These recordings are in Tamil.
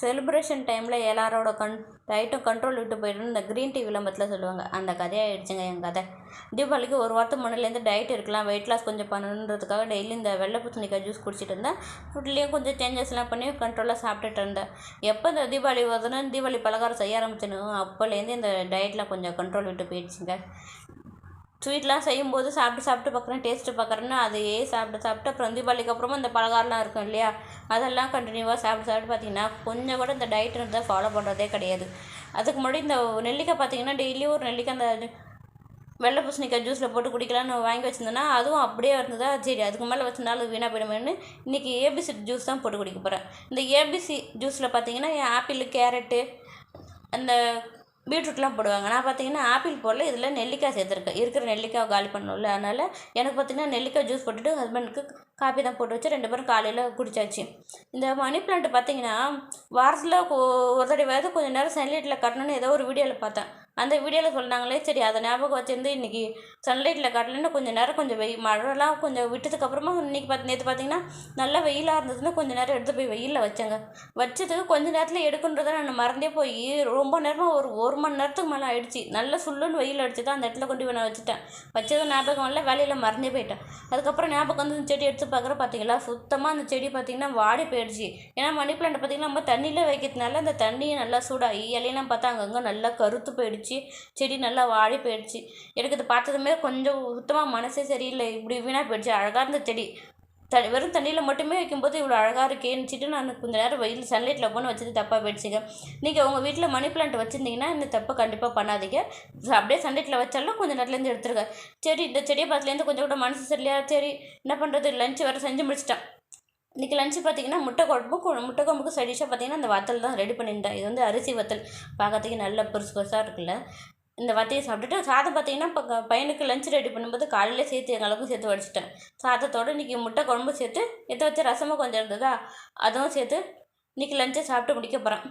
செலிப்ரேஷன் டைமில் எல்லாரோட கண் டயட்டும் கண்ட்ரோல் விட்டு போயிடுன்னு இந்த க்ரீன் டீ விளம்பரத்தில் சொல்லுவாங்க. அந்த கதையாகிடுச்சுங்க என் கதை. தீபாவளிக்கு ஒரு வாரத்துக்கு முன்னாடிலேருந்து டயட் இருக்கலாம் வெயிட் லாஸ் கொஞ்சம் பண்ணணுன்றதுக்காக டெய்லி இந்த வெள்ளை பூசணிக்காய் ஜூஸ் குடிச்சிட்டு இருந்தேன். ஃபுட்லேயும் கொஞ்சம் சேஞ்சஸ்லாம் பண்ணி கண்ட்ரோலாக சாப்பிட்டுட்டு இருந்தேன். எப்போ இந்த தீபாவளி வருதுன்னு தீபாவளி பலகாரம் செய்ய ஆரம்பிச்சேனோ அப்போலேருந்து இந்த டயட்டில் கொஞ்சம் கண்ட்ரோல் விட்டு போயிடுச்சுங்க. ஸ்வீட்லாம் செய்யும்போது சாப்பிட்டு சாப்பிட்டு பார்க்குறேன் டேஸ்ட்டு பார்க்குறேன்னு அதையே சாப்பிட்டு சாப்பிட்டு அப்புறம் தீபாவளிக்கு அப்புறமா இந்த பலகாரம்லாம் இருக்கும் இல்லையா? அதெல்லாம் கண்டினியூவாக சாப்பிட்டு சாப்பிட்டு பார்த்தீங்கன்னா கொஞ்சம் கூட இந்த டயட்டுன்றதை ஃபாலோ பண்ணுறதே கிடையாது. அதுக்கு முன்னாடி இந்த நெல்லிக்காய் பார்த்தீங்கன்னா டெய்லியும் ஒரு நெல்லிக்காய் அந்த வெள்ளை பூசணிக்காய் ஜூஸில் போட்டு குடிக்கலாம்னு வாங்கி வச்சிருந்தேன்னா அதுவும் அப்படியே இருந்ததா? சரி அதுக்கு மேலே வச்சிருந்தாலும் வீணாக போயிடுமேனு இன்றைக்கி ஏபிசி ஜூஸ் தான் போட்டு குடிக்க போகிறேன் இந்த ஏபிசி ஜூஸில் பார்த்தீங்கன்னா ஆப்பிள் கேரட்டு அந்த பீட்ரூட்லாம் போடுவாங்க. நான் பார்த்தீங்கன்னா ஆப்பிள் போடல இதில் நெல்லிக்காய் சேர்த்துருக்கேன். இருக்கிற நெல்லிக்காய் காலி பண்ணணும்ல அதனால் எனக்கு பார்த்தீங்கன்னா நெல்லிக்காய் ஜூஸ் போட்டுட்டு ஹஸ்பண்டுக்கு காப்பி தான் போட்டு வச்சு ரெண்டு பேரும் காலையில் குடிச்சாச்சு. இந்த மணி பிளான்ட் பார்த்தீங்கன்னா வாரத்தில் ஒரு தடவையாவது கொஞ்சம் நேரம் சன்லைட்டில் கட்டணும்னு ஏதோ ஒரு வீடியோவில் பார்த்தேன். அந்த வீடியோவில் சொன்னாங்களே சரி அதை ஞாபகம் வச்சிருந்து இன்றைக்கி சன்லைட்டில் காட்டலன்னு கொஞ்சம் நேரம் கொஞ்சம் வெயில் மழைலாம் கொஞ்சம் விட்டதுக்கப்புறமா இன்றைக்கி பார்த்து நேற்று பார்த்தீங்கன்னா நல்லா வெயிலாக இருந்ததுன்னு கொஞ்சம் நேரம் எடுத்து போய் வெயிலில் வச்சேங்க. வச்சதுக்கு கொஞ்ச நேரத்தில் எடுக்குன்றதை நான் மறந்தே போய் ரொம்ப நேரமாக ஒரு ஒரு மணி நேரத்துக்கு மேலே ஆயிடுச்சு. நல்லா சுல்லுன்னு வெயில் அடிச்சு தான் அந்த இடத்துல கொண்டு போய் நான் வச்சுட்டேன். வச்சது ஞாபகம் இல்லை வேலையில் மறந்தே போயிட்டேன். அதுக்கப்புறம் ஞாபகம் வந்து இந்த செடி எடுத்து பார்க்குற பார்த்தீங்களா சுத்தமாக அந்த செடி பார்த்தீங்கன்னா வாடி போயிடுச்சு. ஏன்னா மணி பிளான்ட் பார்த்தீங்கன்னா நம்ம தண்ணியில் வைக்கிறதுனால அந்த தண்ணியை நல்லா சூடாகி இலையெல்லாம் பார்த்தா அங்கங்கே நல்லா கருத்து போயிடுச்சு. செடி நல்லா வாடி போயிடுச்சு. எனக்கு இது பார்த்ததுமே கொஞ்சம் சுத்தமாக மனசே சரியில்லை. இப்படி வீணாக போயிடுச்சு. அழகாக இருந்த செடி. த வெறும் தண்ணியில் மட்டுமே வைக்கும்போது இவ்வளோ அழகாக இருக்கேன்னுச்சிட்டு நான் கொஞ்சம் நேரம் வெயில் சன்லைட்டில் போன வச்சது தப்பாக போயிடுச்சுங்க. நீங்கள் உங்கள் வீட்டில் மணி பிளான்ட் வச்சுருந்தீங்கன்னா இந்த தப்பை கண்டிப்பாக பண்ணாதீங்க. அப்படியே சன்லைட்டில் வச்சாலும் கொஞ்சம் நேரத்துலேருந்து எடுத்துருங்க. சரி இந்த செடியை பார்த்துலேருந்து கொஞ்சம் கூட மனசு சரியில்லையா? சரி என்ன பண்ணுறது லஞ்ச் வேறு செஞ்சு முடிச்சிட்டேன். இன்றைக்கி லஞ்சு பார்த்தீங்கன்னா முட்டை குழம்பும் முட்டை குழம்புக்கு சைடிஷாக பார்த்தீங்கன்னா இந்த வத்தல் தான் ரெடி பண்ணியிருந்தேன். இது வந்து அரிசி வத்தல். பார்க்கறதுக்கு நல்ல பெருசு பெருசாக இருக்குல்ல. இந்த வத்தையை சாப்பிட்டுட்டு சாதம் பார்த்தீங்கன்னா இப்போ பையனுக்கு லஞ்ச் ரெடி பண்ணும்போது காலையில் சேர்த்து எங்களுக்கும் சேர்த்து வடிச்சிட்டேன். சாதத்தோடு இன்றைக்கி முட்டை குழம்பு சேர்த்து எத்த வச்ச ரசமும் கொஞ்சம் இருந்ததா அதுவும் சேர்த்து இன்றைக்கி லஞ்சை சாப்பிட்டு முடிக்க போகிறேன்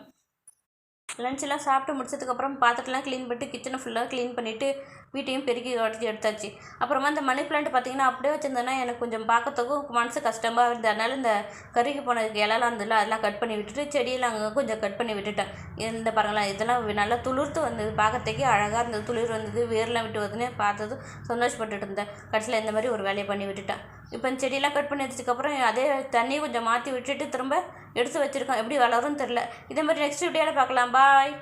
லஞ்செல்லாம் சாப்பிட்டு முடிச்சதுக்கப்புறம் பாத்திரத்தெலாம் க்ளீன் பண்ணிட்டு கிச்சனை ஃபுல்லாக க்ளீன் பண்ணிவிட்டு வீட்டையும் பெருக்கி உடச்சி எடுத்தாச்சு. அப்புறமா இந்த மணி பிளான்ட் பார்த்திங்கன்னா அப்படியே வச்சுருந்தேன்னா எனக்கு கொஞ்சம் பார்க்கறதுக்கும் மனசு கஷ்டமாக இருந்தது. அதனால் இந்த கருகி போன இலலாம் இருந்ததுல அதெல்லாம் கட் பண்ணி விட்டுட்டு செடியெல்லாம் அங்கே கொஞ்சம் கட் பண்ணி விட்டுட்டேன். இந்த பாருங்களேன் இதெல்லாம் நல்லா துளிர்த்து வந்தது. பார்க்கறதுக்கே அழகாக இருந்தது. துளிர் வந்தது வேர்லாம் விட்டு வருதுன்னு பார்த்ததும் சந்தோஷப்பட்டுட்டு இருந்தேன். கடைசியில் இந்த மாதிரி ஒரு வேலையை பண்ணி விட்டுட்டேன். இப்போ இந்த செடியெல்லாம் கட் பண்ணி வச்சதுக்கப்புறம் அதே தண்ணியை கொஞ்சம் மாற்றி விட்டுட்டு திரும்ப எடுத்து வச்சுருக்கோம். எப்படி வளரும்னு தெரில இதே மாதிரி நெக்ஸ்ட் வீடியோவில் பார்க்கலாம். பாய்